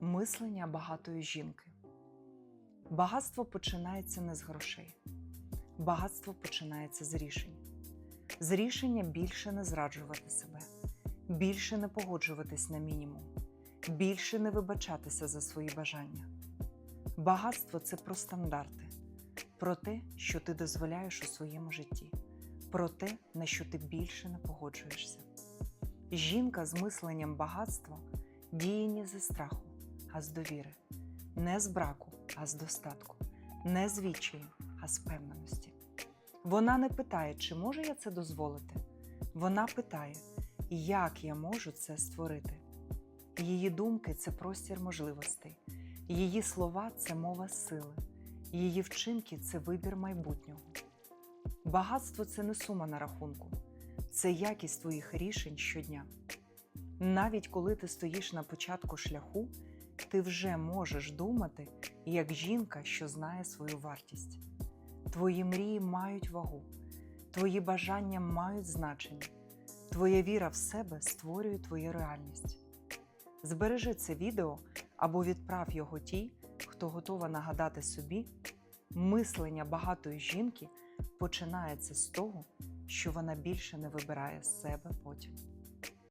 Мислення багатої жінки. Багатство починається не з грошей. Багатство починається з рішень. З рішення більше не зраджувати себе, більше не погоджуватись на мінімум, більше не вибачатися за свої бажання. Багатство це про стандарти, про те, що ти дозволяєш у своєму житті, про те, на що ти більше не погоджуєшся. Жінка з мисленням багатства діє не зі страху, а з довіри, не з браку, а з достатку, не з відчаю, а з впевненості. Вона не питає, чи можу я це дозволити. Вона питає, як я можу це створити. Її думки це простір можливостей, її слова це мова сили, її вчинки це вибір майбутнього. Багатство це не сума на рахунку, це якість твоїх рішень щодня. Навіть коли ти стоїш на початку шляху, ти вже можеш думати як жінка, що знає свою вартість. Твої мрії мають вагу, твої бажання мають значення, твоя віра в себе створює твою реальність. Збережи це відео або відправ його тій, хто готова нагадати собі, мислення багатої жінки починається з того, що вона більше не вибирає себе потім.